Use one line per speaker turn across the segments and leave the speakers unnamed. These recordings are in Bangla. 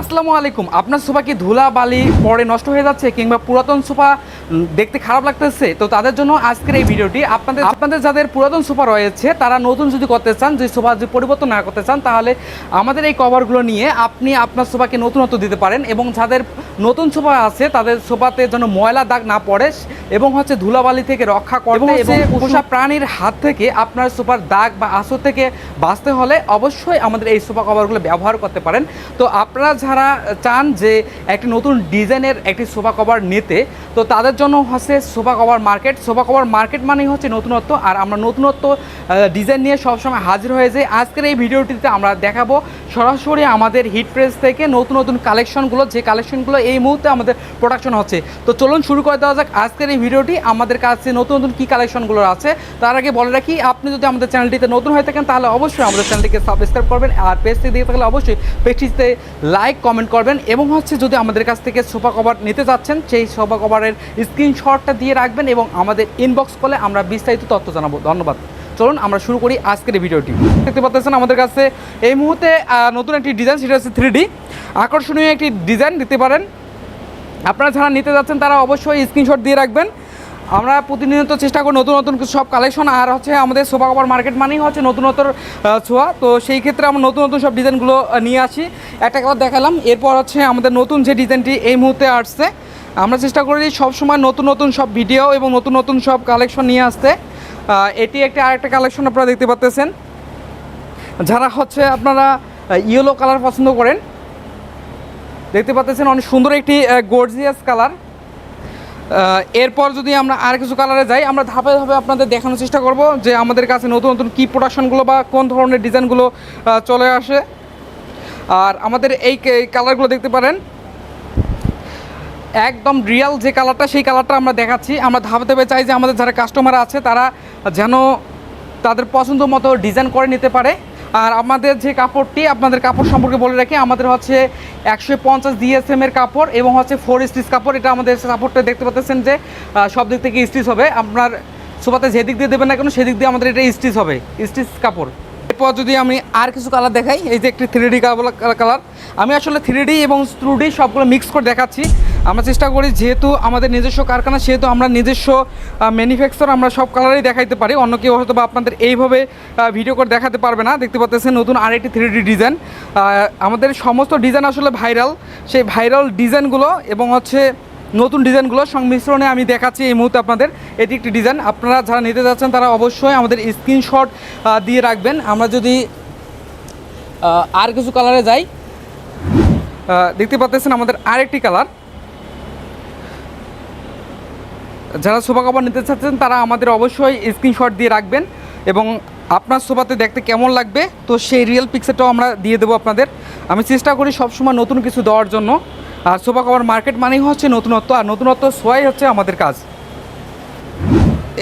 আসসালামু আলাইকুম। আপনার সোফা কি ধুলা বালি পরে নষ্ট হয়ে যাচ্ছে কিংবা পুরাতন সোফা দেখতে খারাপ লাগতেছে? তো তাদের জন্য আজকের এই ভিডিওটি আপনাদের আপনাদের যাদের পুরাতন সোফা রয়েছে তারা নতুন যদি করতে চান যে সোফা যদি পরিবর্তন না করতে চান তাহলে আমাদের এই কভারগুলো নিয়ে আপনি আপনার সোফাকে নতুনত্ব দিতে পারেন এবং যাদের নতুন সোফা আছে তাদের সোফাতে যেন ময়লা দাগ না পড়ে এবং হচ্ছে ধুলাবালি থেকে রক্ষা করতে এবং পোষা প্রাণীর হাত থেকে আপনার সোফার দাগ বা আসর থেকে বাঁচতে হলে অবশ্যই আমাদের এই সোফা কভারগুলো ব্যবহার করতে পারেন। তো আপনারা যারা চান যে একটি নতুন ডিজাইনের একটি সোফা কভার নিতে। তো তাদের জন্য হচ্ছে sofa cover market. Sofa cover market মানেই হচ্ছে নতুনত্ব। আর আমরা নতুনত্ব ডিজাইন নিয়ে সবসময় হাজির হয়ে যাই আজকের এই ভিডিওটিতে আমরা দেখাবো সরাসরি আমাদের হিট প্রেস থেকে নতুন নতুন কালেকশনগুলো, যে কালেকশনগুলো এই মুহূর্তে আমাদের প্রোডাকশন হচ্ছে। তো চলুন শুরু করে দেওয়া যাক আজকের এই ভিডিওটি, আমাদের কাছে নতুন নতুন কী কালেকশনগুলো আছে। তার আগে বলে রাখি, আপনি যদি আমাদের চ্যানেলটিতে নতুন হয়ে থাকেন, তাহলে অবশ্যই আমাদের চ্যানেলটিকে সাবস্ক্রাইব করবেন। আর পেজটি দিয়ে থাকলে অবশ্যই পেজটিতে লাইক কমেন্ট করবেন এবং হচ্ছে যদি আমাদের কাছ থেকে সোফা কভার নিতে যাচ্ছেন, সেই সোফা কভারের স্ক্রিনশটটা দিয়ে রাখবেন এবং আমাদের ইনবক্স করলে আমরা বিস্তারিত তথ্য জানাব। ধন্যবাদ। চলুন, আমরা শুরু করি আজকের ভিডিওটি। দেখতে পাচ্ছেন আমাদের কাছে এই মুহূর্তে নতুন একটি ডিজাইন সেটা হচ্ছে থ্রি আকর্ষণীয় একটি ডিজাইন দিতে পারেন। আপনারা যারা নিতে যাচ্ছেন, তারা অবশ্যই স্ক্রিনশট দিয়ে রাখবেন। আমরা প্রতিনিয়ত চেষ্টা করি নতুন নতুন সব কালেকশন আর হচ্ছে আমাদের সোফা কভার মার্কেট মানেই হচ্ছে নতুনত্বর আহ, ছোঁয়া। তো সেই ক্ষেত্রে আমরা নতুন নতুন সব ডিজাইনগুলো নিয়ে আসি। একটা কালার দেখালাম। এরপর হচ্ছে আমাদের নতুন যে ডিজাইনটি এই মুহূর্তে আসছে আমরা চেষ্টা করি সবসময় নতুন নতুন সব ভিডিও এবং নতুন নতুন সব কালেকশন নিয়ে আসতে। এটি একটা আরেকটা কালেকশন আপনারা দেখতে পাচ্তেছেন। যারা হচ্ছে আপনারা ইয়েলো কালার পছন্দ করেন দেখতে পাচ্ছেন অনেক সুন্দর একটি গর্জিয়াস কালার এরপর যদি আমরা আর কিছু কালারে যাই, আমরা ধাপে ধাপে আপনাদের দেখানোর চেষ্টা করব যে আমাদের কাছে নতুন নতুন কী প্রোডাকশনগুলো বা কোন ধরনের ডিজাইনগুলো চলে আসে। আর আমাদের এই কালারগুলো দেখতে পারেন। একদম রিয়াল যে কালারটা সেই কালারটা আমরা দেখাচ্ছি। আমরা ধাপে ধাপে চাই যে আমাদের যারা কাস্টমার আছে, তারা যেন তাদের পছন্দ মতো ডিজাইন করে নিতে পারে। আর আমাদের যে কাপড়টি আপনাদের কাপড় সম্পর্কে বলে রাখি, আমাদের হচ্ছে একশো পঞ্চাশ ডিএসএম এর কাপড় এবং হচ্ছে ফোর স্টিচ কাপড়। এটা আমাদের কাপড়টা দেখতে পাচ্ছেন যে সব দিক থেকে স্টিচ হবে। আপনার সোফাতে যে দিক দিয়ে দেবেন না কেন, সেদিক দিয়ে আমাদের এটা স্টিচ হবে স্টিচ কাপড়। এরপর যদি আমি আর কিছু কালার দেখাই, এই যে একটি থ্রি ডি কালার আমি আসলে থ্রি ডি এবং টু ডি সবগুলো মিক্স করে দেখাচ্ছি। আমরা চেষ্টা করি যেহেতু আমাদের নিজস্ব কারখানা, সেহেতু আমরা নিজস্ব ম্যানুফ্যাকচার আমরা সব কালারই দেখাইতে পারি। অন্য কেউ হয়তো বা আপনাদের এইভাবে ভিডিও করে দেখাতে পারবে না। দেখতে পাচ্ছেন নতুন আরেকটি থ্রি ডি ডিজাইন আমাদের সমস্ত ডিজাইন আসলে ভাইরাল সেই ভাইরাল ডিজাইনগুলো এবং হচ্ছে নতুন ডিজাইনগুলো সংমিশ্রণে আমি দেখাচ্ছি এই মুহূর্তে আপনাদের। এটি একটি ডিজাইন আপনারা যারা নিতে যাচ্ছেন, তারা অবশ্যই আমাদের স্ক্রিনশট দিয়ে রাখবেন। আমরা যদি আর কিছু কালারে যাই দেখতে পাচ্ছেন আমাদের আরেকটি কালার যারা সোফা কাপড় নিতে চাচ্ছেন, তারা আমাদের অবশ্যই স্ক্রিনশট দিয়ে রাখবেন এবং আপনার সোফাতে দেখতে কেমন লাগবে, তো সেই রিয়েল পিকচারটাও আমরা দিয়ে দেবো আপনাদের। আমি চেষ্টা করি সবসময় নতুন কিছু দেওয়ার জন্য। আর সোফা কাপড় মার্কেট মানেই হচ্ছে নতুনত্ব, আর নতুনত্ব সোয়াই হচ্ছে আমাদের কাজ।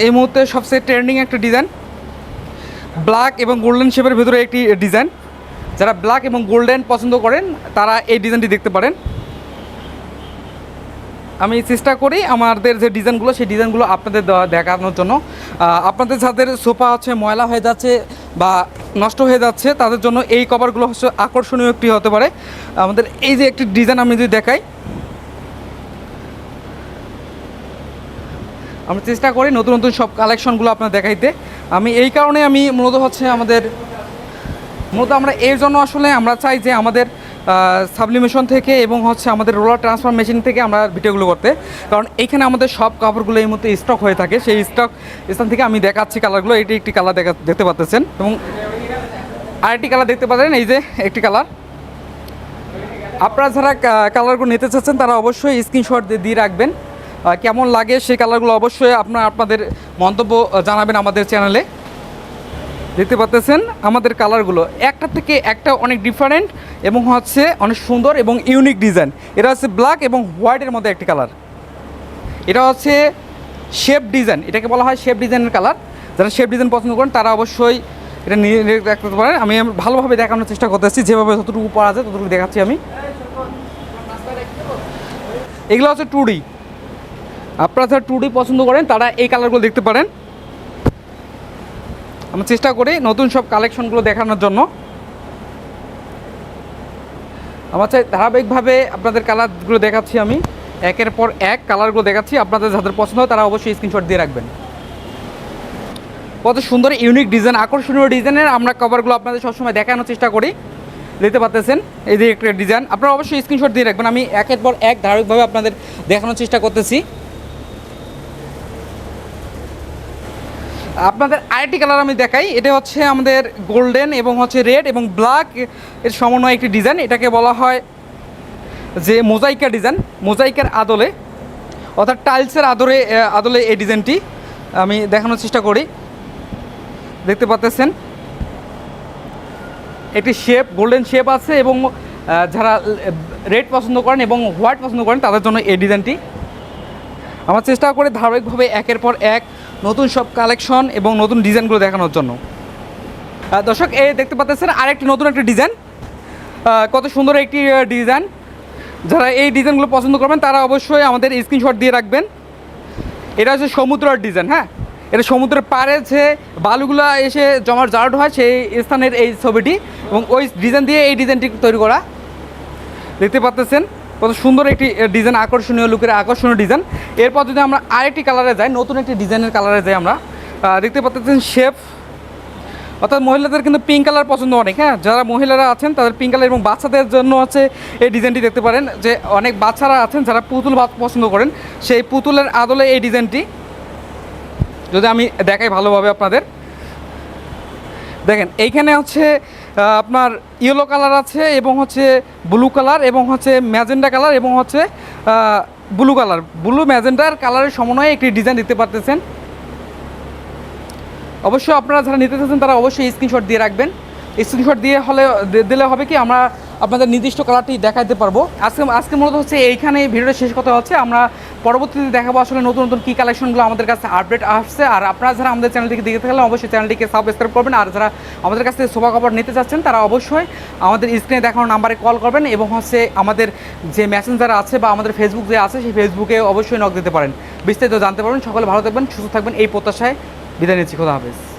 এই মুহূর্তে সবচেয়ে ট্রেন্ডিং একটা ডিজাইন ব্ল্যাক এবং গোল্ডেন শেপের ভিতরে একটি ডিজাইন যারা ব্ল্যাক এবং গোল্ডেন পছন্দ করেন, তারা এই ডিজাইনটি দেখতে পারেন। আমি চেষ্টা করি আমাদের যে ডিজাইনগুলো, সেই ডিজাইনগুলো আপনাদের দেখানোর জন্য। আপনাদের যাদের সোফা হচ্ছে ময়লা হয়ে যাচ্ছে বা নষ্ট হয়ে যাচ্ছে, তাদের জন্য এই কভারগুলো হচ্ছে আকর্ষণীয় একটি হতে পারে। আমাদের এই যে একটি ডিজাইন আমি যদি দেখাই। আমরা চেষ্টা করি নতুন নতুন সব কালেকশনগুলো আপনার দেখাইতে। আমি এই কারণে আমি মূলত হচ্ছে আমাদের, মূলত আমরা এর জন্য আসলে আমরা চাই যে আমাদের সাবলিমেশন থেকে এবং হচ্ছে আমাদের রোলার ট্রান্সফার মেশিন থেকে আমরা ভিডিওগুলো করতে। কারণ এইখানে আমাদের সব কাপড়গুলো এই মুহূর্তে স্টক হয়ে থাকে। সেই স্টক স্থান থেকে আমি দেখাচ্ছি কালারগুলো এটি একটি কালার দেখা, দেখতে পাচ্ছেন। এবং আরেকটি কালার দেখতে পাচ্ছেন, এই যে একটি কালার আপনারা যারা কালারগুলো নিতে চাচ্ছেন, তারা অবশ্যই স্ক্রিনশট দিয়ে রাখবেন। কেমন লাগে সেই কালারগুলো অবশ্যই আপনার, আপনাদের মন্তব্য জানাবেন আমাদের চ্যানেলে দেখতে পাচ্ছেন আমাদের কালারগুলো। একটা থেকে একটা অনেক ডিফারেন্ট এবং হচ্ছে অনেক সুন্দর এবং ইউনিক ডিজাইন এটা হচ্ছে ব্ল্যাক এবং হোয়াইটের মধ্যে একটি কালার এটা হচ্ছে শেপ ডিজাইন এটাকে বলা হয় শেপ ডিজাইনের কালার যারা শেপ ডিজাইন পছন্দ করেন, তারা অবশ্যই এটা নিয়ে দেখতে পারেন। আমি ভালোভাবে দেখানোর চেষ্টা করতেছি, যেভাবে যতটুকু পারা যায় ততটুকু দেখাচ্ছি আমি। এগুলো হচ্ছে টু ডি আপনারা যারা টু ডি পছন্দ করেন, তারা এই কালারগুলো দেখতে পারেন। আমরা চেষ্টা করি নতুন সব কালেকশনগুলো দেখানোর জন্য। আমার চাই ধারাবাহিকভাবে আপনাদের কালারগুলো দেখাচ্ছি আমি। একের পর এক কালারগুলো দেখাচ্ছি। আপনাদের যাদের পছন্দ হয় তারা অবশ্যই স্ক্রিনশট দিয়ে রাখবেন। কত সুন্দর ইউনিক ডিজাইন আকর্ষণীয় ডিজাইনের আমরা কভারগুলো আপনাদের সবসময় দেখানোর চেষ্টা করি। দেখতে পাচ্ছেন এই যে একটা ডিজাইন আপনারা অবশ্যই স্ক্রিনশট দিয়ে রাখবেন। আমি একের পর এক ধারাবাহিকভাবে আপনাদের দেখানোর চেষ্টা করতেছি। আপনাদের আরেকটি কালার আমি দেখাই, এটা হচ্ছে আমাদের গোল্ডেন এবং হচ্ছে রেড এবং ব্ল্যাক এর সমন্বয় একটি ডিজাইন এটাকে বলা হয় যে মোজাইকা ডিজাইন মোজাইকের আদলে, অর্থাৎ টাইলসের আদরে আদলে এই ডিজাইনটি আমি দেখানোর চেষ্টা করি। দেখতে পাচ্ছেন, একটি শেপ গোল্ডেন শেপ আছে এবং যারা রেড পছন্দ করেন এবং হোয়াইট পছন্দ করেন, তাদের জন্য এই ডিজাইনটি আমার চেষ্টা করে ধারাবাহিকভাবে একের পর এক নতুন সব কালেকশন এবং নতুন ডিজাইনগুলো দেখানোর জন্য। দর্শক, এই দেখতে পাচ্ছেন আরেকটি নতুন একটা ডিজাইন। কত সুন্দর একটি ডিজাইন। যারা এই ডিজাইনগুলো পছন্দ করবেন, তারা অবশ্যই আমাদের স্ক্রিনশট দিয়ে রাখবেন। এটা হচ্ছে সমুদ্রের ডিজাইন হ্যাঁ? এটা সমুদ্রের পাড়ে যে বালুগুলো এসে জমার জার্ড হয়, সেই স্থানের এই ছবিটি এবং ওই ডিজাইন দিয়ে এই ডিজাইনটি তৈরি করা। দেখতে পাচ্ছেন কত সুন্দর একটি ডিজাইন আকর্ষণীয় লুকের আকর্ষণীয় ডিজাইন এরপর যদি আমরা আরেকটি কালারে যাই, নতুন একটি ডিজাইনের কালারে যাই আমরা দেখতে পাচ্ছেন শেপ অর্থাৎ মহিলাদের কিন্তু পিঙ্ক কালার পছন্দ অনেক হ্যাঁ? যারা মহিলারা আছেন, তাদের পিঙ্ক কালার এবং বাচ্চাদের জন্য হচ্ছে এই ডিজাইনটি দেখতে পারেন যে অনেক বাচ্চারা আছেন, যারা পুতুল বা- পছন্দ করেন, সেই পুতুলের আদলে এই ডিজাইনটি যদি আমি দেখাই ভালোভাবে আপনাদের। দেখেন, এইখানে হচ্ছে আপনার ইয়েলো কালার আছে এবং হচ্ছে ব্লু কালার এবং হচ্ছে ম্যাজেন্ডা কালার এবং হচ্ছে ব্লু কালার। ব্লু ম্যাজেন্ডার কালারের সমন্বয়ে একটি ডিজাইন দিতে পারতেছেন। অবশ্যই আপনারা যারা নিতে চাচ্ছেন তারা অবশ্যই স্ক্রিনশট দিয়ে রাখবেন। স্ক্রিনশট দিয়ে হলে দিলে হবে কি আমরা আপনাদের নির্দিষ্ট কালারটি দেখাতে পারব। আজকে আজকে মূলত হচ্ছে এইখানে ভিডিওটা শেষ কথা হচ্ছে। আমরা পরবর্তীতে দেখাবো আসলে নতুন নতুন কী কালেকশনগুলো আমাদের কাছে আপডেট আসছে। আর আপনারা যারা আমাদের চ্যানেলটিকে দেখে থাকলে অবশ্যই চ্যানেলটিকে সাবস্ক্রাইব করবেন। আর যারা আমাদের কাছ থেকে শোভা খবর নিতে চাচ্ছেন, তারা অবশ্যই আমাদের স্ক্রিনে দেখানো নাম্বারে কল করবেন এবং হচ্ছে আমাদের যে মেসেঞ্জার আছে বা আমাদের ফেসবুক যে আছে, সেই ফেসবুকে অবশ্যই নক দিতে পারেন। বিস্তারিত জানতে পারবেন। সকলে ভালো থাকবেন, সুস্থ থাকবেন। এই প্রত্যাশায় বিদায় নিচ্ছি। খোদা হাফেজ।